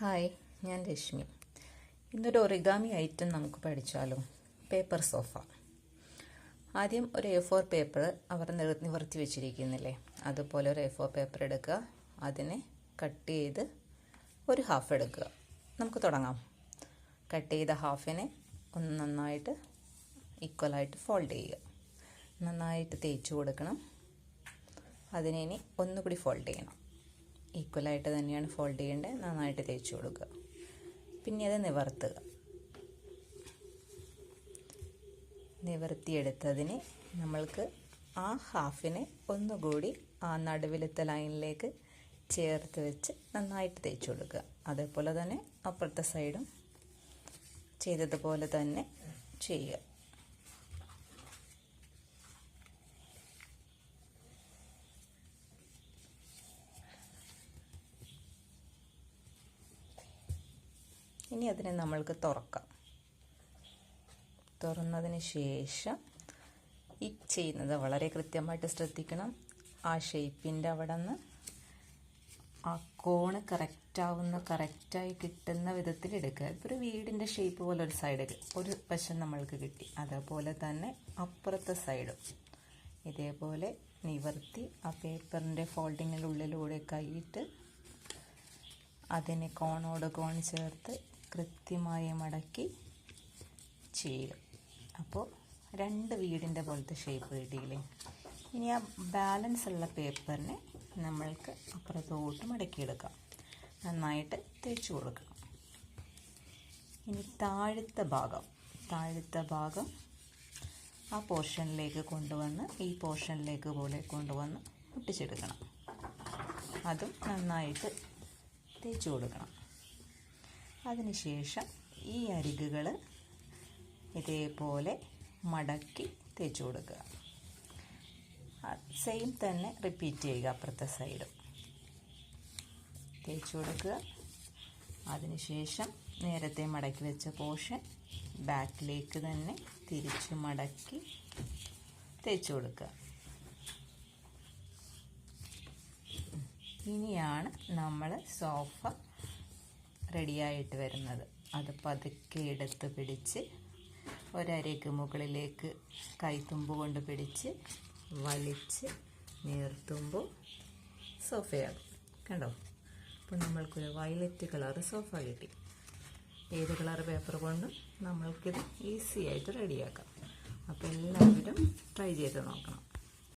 Hi ഞാൻ രശ്മി. ഇന്നൊരു origami item നമുക്ക് പഠിച്ചാലോ? Paper sofa. ആദ്യം ഒരു എ ഫോർ പേപ്പർ അവർ നിവർത്തി വെച്ചിരിക്കുന്നില്ലേ? അതുപോലെ ഒരു എ ഫോർ പേപ്പർ എടുക്കുക. അതിനെ കട്ട് ചെയ്ത് ഒരു ഹാഫ് എടുക്കുക. നമുക്ക് തുടങ്ങാം. കട്ട് ചെയ്ത ഹാഫിനെ ഒന്ന് നന്നായിട്ട് ഈക്വലായിട്ട് ഫോൾഡ് ചെയ്യുക. നന്നായിട്ട് തേച്ച് കൊടുക്കണം. അതിനെ ഇനി ഒന്നുകൂടി ഫോൾഡ് ചെയ്യണം. ഈക്വലായിട്ട് തന്നെയാണ് ഫോൾഡ് ചെയ്യേണ്ടത്. നന്നായിട്ട് തേച്ച് കൊടുക്കുക. പിന്നെ അത് നിവർത്തുക. നിവർത്തിയെടുത്തതിന് നമ്മൾക്ക് ആ ഹാഫിനെ ഒന്നുകൂടി ആ നടുവിലത്തെ ലൈനിലേക്ക് ചേർത്ത് വെച്ച് നന്നായിട്ട് തേച്ച് കൊടുക്കുക. അതേപോലെ തന്നെ അപ്പുറത്തെ സൈഡും ചെയ്തതുപോലെ തന്നെ ചെയ്യുക. ഇനി അതിനെ നമ്മൾക്ക് തുറക്കാം. തുറന്നതിന് ശേഷം ഈ ചെയ്യുന്നത് വളരെ കൃത്യമായിട്ട് ശ്രദ്ധിക്കണം. ആ ഷേപ്പിന്റെ അവിടെ നിന്ന് ആ കോണ് കറക്റ്റാവുന്ന കറക്റ്റായി കിട്ടുന്ന വിധത്തിൽ എടുക്കുക. ഇപ്പോൾ ഒരു വീടിന്റെ ഷേപ്പ് പോലെ ഒരു സൈഡ് ഒരു വശം നമ്മൾക്ക് കിട്ടി. അതേപോലെ തന്നെ അപ്പുറത്തെ സൈഡും ഇതേപോലെ നിവർത്തി ആ പേപ്പറിന്റെ ഫോൾഡിങ്ങിന്റെ ഉള്ളിലൂടെ കൈയിട്ട് അതിനെ കോണോട് കോൺ ചേർത്ത് കൃത്യമായി മടക്കി ചെയ്യുക അപ്പോൾ രണ്ട് വീടിന്റെ പോലത്തെ ഷേപ്പ് കിട്ടിയില്ലേ? ഇനി ആ ബാലൻസ് ഉള്ള പേപ്പറിനെ നമ്മൾക്ക് അപ്പുറത്തോട്ട് മടക്കിയെടുക്കാം. നന്നായിട്ട് തേച്ച് കൊടുക്കണം ഇനി താഴത്തെ ഭാഗം താഴത്തെ ഭാഗം ആ പോർഷനിലേക്ക് കൊണ്ടുവന്ന് ഈ പോർഷനിലേക്ക് പോലെ കൊണ്ടുവന്ന് ഒട്ടിച്ചെടുക്കണം അതും നന്നായിട്ട് തേച്ച് കൊടുക്കണം. അതിനുശേഷം ഈ അരികുകൾ ഇതേപോലെ മടക്കി തേച്ച് കൊടുക്കുക. സെയിം തന്നെ റിപ്പീറ്റ് ചെയ്യുക അപ്പുറത്തെ സൈഡും തേച്ച് കൊടുക്കുക. അതിനുശേഷം നേരത്തെ മടക്കി വെച്ച പോഷൻ ബാക്കിലേക്ക് തന്നെ തിരിച്ച് മടക്കി തേച്ച് കൊടുക്കുക. ഇനിയാണ് നമ്മൾ സോഫ റെഡിയായിട്ട് വരുന്നത്. അത് പതുക്കെ എടുത്ത് പിടിച്ച് ഒരരയ്ക്ക് മുകളിലേക്ക് കൈത്തുമ്പ് കൊണ്ട് പിടിച്ച് വലിച്ച് നീർത്തുമ്പോൾ സോഫയാകും കണ്ടോ? അപ്പോൾ നമ്മൾക്കൊരു വയലറ്റ് കളർ സോഫ കിട്ടി. ഏത് കളർ പേപ്പർ കൊണ്ടും നമ്മൾക്കിത് ഈസി ആയിട്ട് റെഡിയാക്കാം. അപ്പോൾ എല്ലാവരും ട്രൈ ചെയ്ത് നോക്കണം.